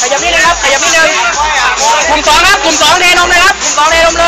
ขยับนิดนึงครับขยับนิดนึงกลุ่มสองครับกลุ่มสองเทนมเลยครับกลุ่มสองเทนมเลย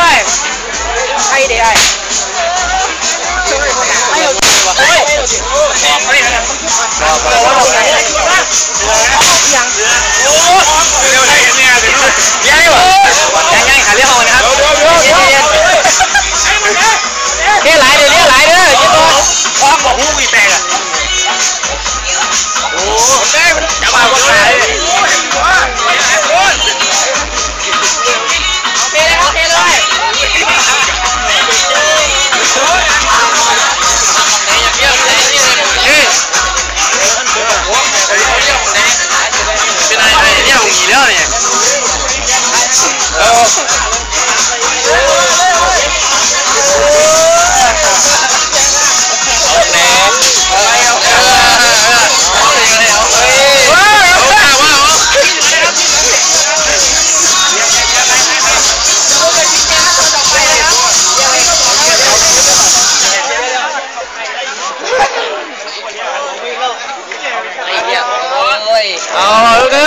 Oke,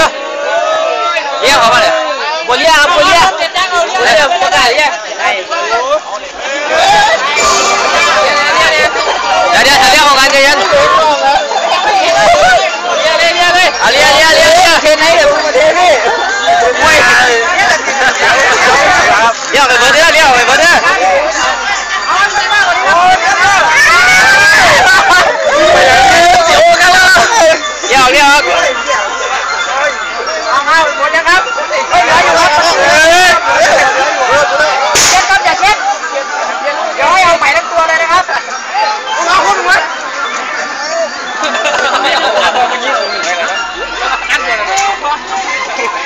iya, kapan ya? Mulia.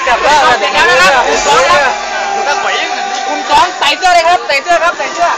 จับได้เสร็ด้ครับคุณซ้อมครับคุณสองใส่เสื้อเลยครับใส่เสื้อครับใส่เสื้อ